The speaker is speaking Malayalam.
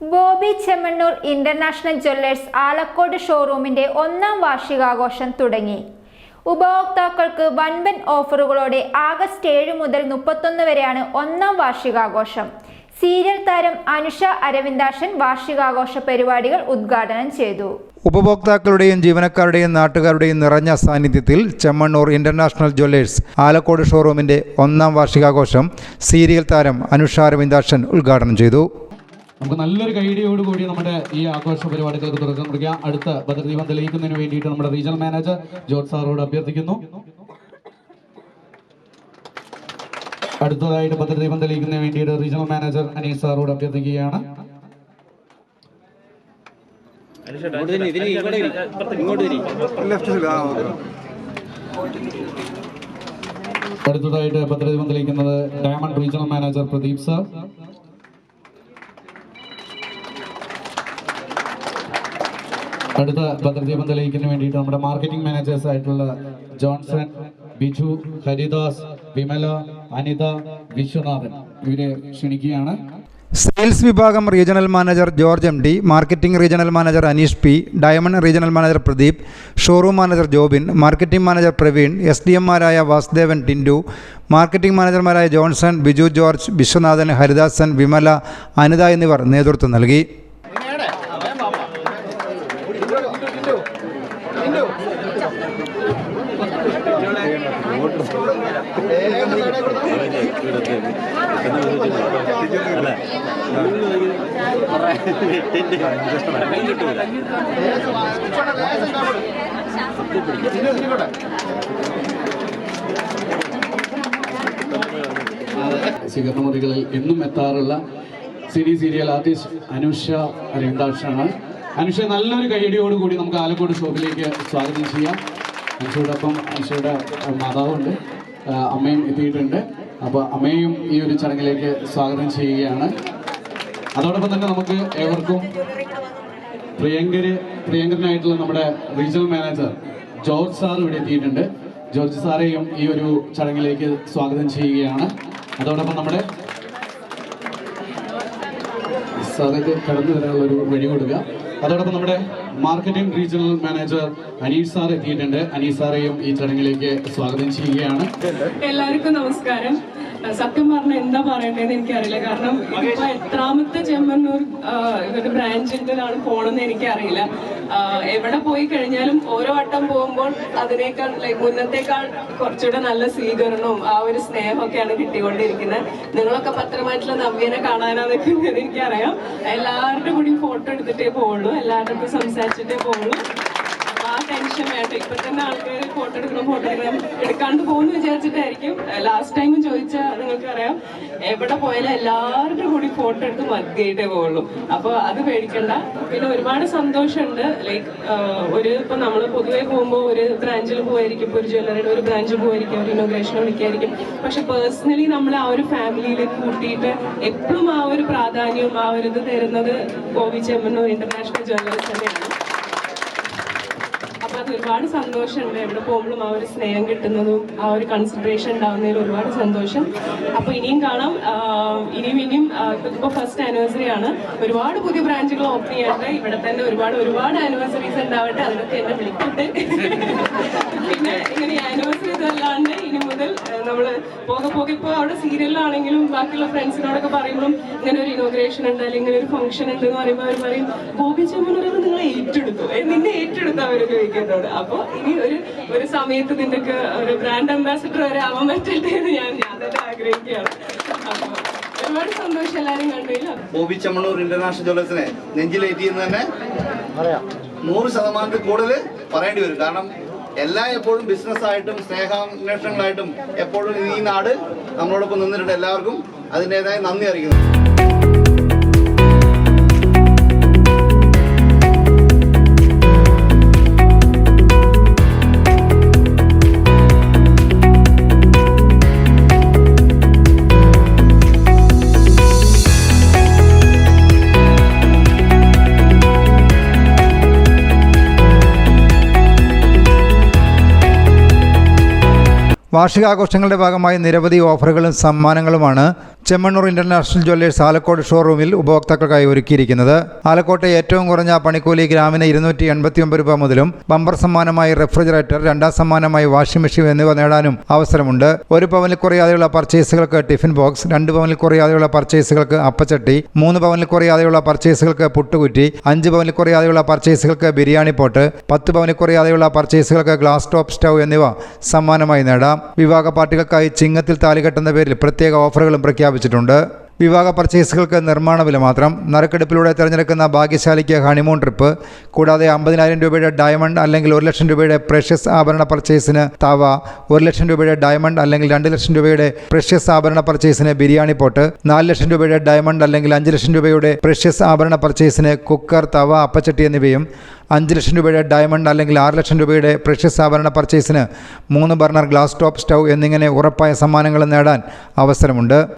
Bobby Chemmanur international jewellers Alakode ഷോറൂമിന്റെ ഒന്നാം വാർഷികാഘോഷം തുടങ്ങി. ഉപഭോക്താക്കൾക്ക് വൻപൻ ഓഫറുകളോടെ ആഗസ്റ്റ് ഏഴ് മുതൽ മുപ്പത്തൊന്ന് വരെയാണ് ഒന്നാം വാർഷികാഘോഷം. സീരിയൽ താരം അനുഷ അരവിന്ദാശൻ വാർഷികാഘോഷ പരിപാടികൾ ഉദ്ഘാടനം ചെയ്തു. ഉപഭോക്താക്കളുടെയും ജീവനക്കാരുടെയും നാട്ടുകാരുടെയും നിറഞ്ഞ സാന്നിധ്യത്തിൽ ചെമ്മണ്ണൂർ ഇന്റർനാഷണൽ ജ്വല്ലേഴ്സ് ആലക്കോട് ഷോറൂമിന്റെ ഒന്നാം വാർഷികാഘോഷം സീരിയൽ താരം അനുഷ അരവിന്ദാശൻ ഉദ്ഘാടനം ചെയ്തു. നമുക്ക് നല്ലൊരു കൈഡിയോട് കൂടി നമ്മുടെ ഈ ആഘോഷ പരിപാടികൾക്ക് തുടക്കം കുറിക്കാം. അടുത്ത ഭദ്രദീപം തെളിയിക്കുന്നതിന് വേണ്ടിയിട്ട് നമ്മുടെ റീജിയണൽ മാനേജർ ജോർജ് സാറോട് അഭ്യർത്ഥിക്കുന്നു. അടുത്തതായിട്ട് ഭദ്രദീപം തെളിയിക്കുന്നതിന് വേണ്ടിയിട്ട് റീജിയണൽ മാനേജർ അനീഷ് സാറോട് അഭ്യർത്ഥിക്കുകയാണ്. അടുത്തതായിട്ട് ഭദ്രദീപം തെളിയിക്കുന്നത് diamond regional manager Pradeep sir. അടുത്ത ഭദ്രദീപം തെളിയിക്കുന്നതിന് വേണ്ടിയിട്ട് നമ്മുടെ മാർക്കറ്റിംഗ് മാനേജേഴ്സ് ആയിട്ടുള്ള ജോൺസൺ ബിജു ഹരിദാസ് വിമല അനിത വിശ്വനാഥൻ ഇവരെ ക്ഷണിക്കുകയാണ്. സെയിൽസ് വിഭാഗം regional manager George M D marketing regional manager Aneesh P diamond regional manager Pradeep showroom manager Jobin marketing manager Praveen S D എംമാരായ Vasudevan Tindu marketing മാനേജർമാരായ ജോൺസൺ ബിജു ജോർജ് വിശ്വനാഥൻ ഹരിദാസൻ വിമല അനിത എന്നിവർ നേതൃത്വം നൽകി. സ്വീകരണ മുറികളിൽ എന്നും എത്താറുള്ള സിനി സീരിയൽ ആർട്ടിസ്റ്റ് അനുഷ അരവിന്ദാക്ഷാണ് അനുഷ നല്ലൊരു കയ്യടിയോടുകൂടി കൂടി നമുക്ക് ആലക്കോട് ഷോപ്പിലേക്ക് സ്വാഗതം ചെയ്യാം. അനുഷയോടൊപ്പം അനുഷയുടെ മാതാവുണ്ട്. അമ്മയും എത്തിയിട്ടുണ്ട്. അപ്പോൾ അമ്മയും ഈ ഒരു ചടങ്ങിലേക്ക് സ്വാഗതം ചെയ്യുകയാണ്. അതോടൊപ്പം തന്നെ നമുക്ക് ഏവർക്കും പ്രിയങ്കര് പ്രിയങ്കരനായിട്ടുള്ള നമ്മുടെ റീജിയണൽ മാനേജർ ജോർജ് സാർ ഇവിടെ എത്തിയിട്ടുണ്ട്. ജോർജ് സാറേയും ഈ ഒരു ചടങ്ങിലേക്ക് സ്വാഗതം ചെയ്യുകയാണ്. അതോടൊപ്പം നമ്മുടെ സാറേക്ക് കടന്നു വരാനുള്ള ഒരു വഴി കൊടുക്കുക അതോടൊപ്പം നമ്മുടെ marketing regional manager Aneesh sir എത്തിയിട്ടുണ്ട്. അനീഷ് സാറേയും ഈ ചടങ്ങിലേക്ക് സ്വാഗതം ചെയ്യുകയാണ്. എല്ലാവർക്കും നമസ്കാരം. സത്യം പറഞ്ഞ എന്താ പറയണ്ടേന്ന് എനിക്കറിയില്ല. കാരണം ഇപ്പൊ എത്രാമത്തെ ചെമ്മണ്ണൂർ ആഹ് ഇവരുടെ ബ്രാഞ്ചിന്റെതാണ് പോണെന്ന് എനിക്കറിയില്ല. എവിടെ പോയി കഴിഞ്ഞാലും ഓരോ വട്ടം പോകുമ്പോൾ അതിനേക്കാൾ ലൈക് മുന്നത്തേക്കാൾ കുറച്ചുകൂടെ നല്ല സ്വീകരണവും ആ ഒരു സ്നേഹമൊക്കെയാണ് കിട്ടിക്കൊണ്ടിരിക്കുന്നത്. നിങ്ങളൊക്കെ പത്രമായിട്ടുള്ള നവ്യനെ കാണാനാന്നൊക്കെ എനിക്കറിയാം. എല്ലാവരുടെ കൂടി ഫോട്ടോ എടുത്തിട്ടേ പോവുള്ളൂ. എല്ലാവരുടെ അടുത്ത് സംസാരിച്ചിട്ടേ പോവുള്ളൂ. ആ ടെൻഷൻ വേണ്ട. ഇപ്പൊ തന്നെ ആൾക്കാർ ഫോട്ടോ എടുക്കണം ഫോട്ടോ എടുക്കണം. എടുക്കാണ്ട് പോകുന്നു വിചാരിച്ചിട്ടായിരിക്കും. ലാസ്റ്റ് ടൈമും ചോദിച്ചാൽ നിങ്ങൾക്കറിയാം. എവിടെ പോയാലും എല്ലാവരുടെ കൂടി ഫോട്ടോ എടുത്ത് മതിയായിട്ടേ പോകുള്ളൂ അപ്പൊ അത് പേടിക്കണ്ട. പിന്നെ ഒരുപാട് സന്തോഷമുണ്ട്. ലൈക്ക് ഒരു ഇപ്പൊ നമ്മൾ പൊതുവെ പോകുമ്പോൾ ഒരു ബ്രാഞ്ചിൽ പോയിരിക്കും ഒരു ജ്വല്ലറിയുടെ ഒരു ബ്രാഞ്ചിൽ പോയിരിക്കും ഒരു ഇനോഗ്രേഷൻ വിളിക്കായിരിക്കും. പക്ഷെ പേഴ്സണലി നമ്മൾ ആ ഒരു ഫാമിലിയിൽ കൂട്ടിയിട്ട് എപ്പോഴും ആ ഒരു പ്രാധാന്യവും ആ ഒരു ഇത് തരുന്നത് ഗോപി ഇന്റർനാഷണൽ ജ്വല്ലറി തന്നെയാണ്. അപ്പൊ അത് ഒരുപാട് സന്തോഷമുണ്ട്. എവിടെ പോകുമ്പോഴും ആ ഒരു സ്നേഹം കിട്ടുന്നതും ആ ഒരു കൺസിഡറേഷൻ ഉണ്ടാവുന്നതിൽ ഒരുപാട് സന്തോഷം. അപ്പൊ ഇനിയും കാണാം. ഇനിയും ഇനിയും ഇപ്പൊ ഫസ്റ്റ് ആനിവേഴ്സറി ആണ്. ഒരുപാട് പുതിയ ബ്രാഞ്ചുകൾ ഓപ്പൺ ചെയ്യട്ടെ ഇവിടെ തന്നെ ഒരുപാട് ഒരുപാട് ആനിവേഴ്സറീസ് ഉണ്ടാവട്ടെ. അതിനൊക്കെ എന്നെ വിളിക്കട്ടെ. പിന്നെ ഇങ്ങനെ ആനിവേഴ്സറി ഇതല്ലാണ്ട് ഇനി മുതൽ നമ്മൾ പോകെ പോകെ ഇപ്പോൾ അവിടെ സീരിയലിലാണെങ്കിലും ബാക്കിയുള്ള ഫ്രണ്ട്സിനോടൊക്കെ പറയുമ്പോഴും ഇങ്ങനെ ഒരു ഇനോഗ്രേഷൻ ഉണ്ട് അല്ലെങ്കിൽ ഇങ്ങനെ ഒരു ഫംഗ്ഷൻ ഉണ്ട് എന്ന് പറയുമ്പോൾ അവർ പറയും ഗോപി ചെമ്മനൂരൊക്കെ നിങ്ങൾ ഏറ്റെടുത്തു. നിന്നെ ഏറ്റെടുത്തു അവർ ചോദിക്കുന്നതോട്. അപ്പോൾ ഇനി ഒരു ഒരു സമയത്ത് നിനക്ക് ഒരു ബ്രാൻഡ് അംബാസിഡർ വരെ ആവാൻ പറ്റട്ടെ എന്ന് ഞാൻ ഞാൻ തന്നെ ആഗ്രഹിക്കുകയാണ്. അപ്പോൾ ഒരുപാട് സന്തോഷം എല്ലാവരും ഇന്റർനാഷണൽ ജ്വല്ലേഴ്സിനെ നെഞ്ചിലേറ്റിയെന്ന് തന്നെ നൂറ് ശതമാനത്തിൽ കൂടുതൽ പറയേണ്ടി വരും. കാരണം എല്ലാം എപ്പോഴും ബിസിനസ് ആയിട്ടും സ്നേഹാന്വേഷണങ്ങളായിട്ടും എപ്പോഴും ഈ നാട് നമ്മളോടൊപ്പം നിന്നിട്ടുണ്ട് എല്ലാവർക്കും അതിന്റെതായ നന്ദി അറിയിക്കുന്നു. വാർഷികാഘോഷങ്ങളുടെ ഭാഗമായി നിരവധി ഓഫറുകളും സമ്മാനങ്ങളുമാണ് ചെമ്മണ്ണൂർ ഇന്റർനാഷണൽ ജ്വല്ലേഴ്സ് ആലക്കോട് ഷോറൂമിൽ ഉപഭോക്താക്കൾക്കായി ഒരുക്കിയിരിക്കുന്നത്. ആലക്കോട്ടെ ഏറ്റവും കുറഞ്ഞ പണിക്കൂലി ഗ്രാമിന് ഇരുന്നൂറ്റി എൺപത്തി ഒമ്പത് രൂപ മുതലും ബമ്പർ സമ്മാനമായി റെഫ്രിജറേറ്റർ രണ്ടാം സമ്മാനമായി വാഷിംഗ് മെഷീൻ എന്നിവ നേടാനും അവസരമുണ്ട്. ഒരു പവനിൽ കുറയാതെയുള്ള പർച്ചേസുകൾക്ക് ടിഫിൻ ബോക്സ് രണ്ട് പവനിൽ കുറയാതെയുള്ള പർച്ചേസുകൾക്ക് അപ്പച്ചട്ടി മൂന്ന് പവനിൽ കുറയാതെയുള്ള പർച്ചേസുകൾക്ക് പുട്ടുകുറ്റി അഞ്ച് പവനിൽ കുറയാതെയുള്ള പർച്ചേസുകൾക്ക് ബിരിയാണി പോട്ട് പത്ത് പവനിൽ കുറയാതെയുള്ള പർച്ചേസുകൾക്ക് ഗ്ലാസ് ടോപ്പ് സ്റ്റൗ എന്നിവ സമ്മാനമായി നേടാം. വിവാഹ പാർട്ടികൾക്കായി ചിങ്ങത്തിൽ താലികെട്ടുന്ന പേരിൽ പ്രത്യേക ഓഫറുകളും പ്രഖ്യാപിച്ചിട്ടുണ്ട്. വിവാഹ പർച്ചേസുകൾക്ക് നിർമ്മാണ വില മാത്രം. നറുക്കെടുപ്പിലൂടെ തിരഞ്ഞെടുക്കുന്ന ഭാഗ്യശാലിക്ക് ഹണിമൂൺ ട്രിപ്പ് കൂടാതെ അമ്പതിനായിരം രൂപയുടെ ഡയമണ്ട് അല്ലെങ്കിൽ ഒരു ലക്ഷം രൂപയുടെ പ്രഷ്യസ് ആഭരണ പർച്ചേസിന് തവ ഒരു ലക്ഷം രൂപയുടെ ഡയമണ്ട് അല്ലെങ്കിൽ രണ്ട് ലക്ഷം രൂപയുടെ പ്രഷ്യസ് ആഭരണ പർച്ചേസിന് ബിരിയാണി പോട്ട് നാല് ലക്ഷം രൂപയുടെ ഡയമണ്ട് അല്ലെങ്കിൽ അഞ്ച് ലക്ഷം രൂപയുടെ പ്രഷ്യസ് ആഭരണ പർച്ചേസിന് കുക്കർ തവ അപ്പച്ചട്ടി എന്നിവയും അഞ്ച് ലക്ഷം രൂപയുടെ ഡയമണ്ട് അല്ലെങ്കിൽ ആറ് ലക്ഷം രൂപയുടെ പ്രഷ്യസ് ആഭരണ പർച്ചേസിന് മൂന്ന് ബർണർ ഗ്ലാസ് ടോപ്പ് സ്റ്റൗ എന്നിങ്ങനെ ഉറപ്പായ സമ്മാനങ്ങൾ നേടാൻ അവസരമുണ്ട്.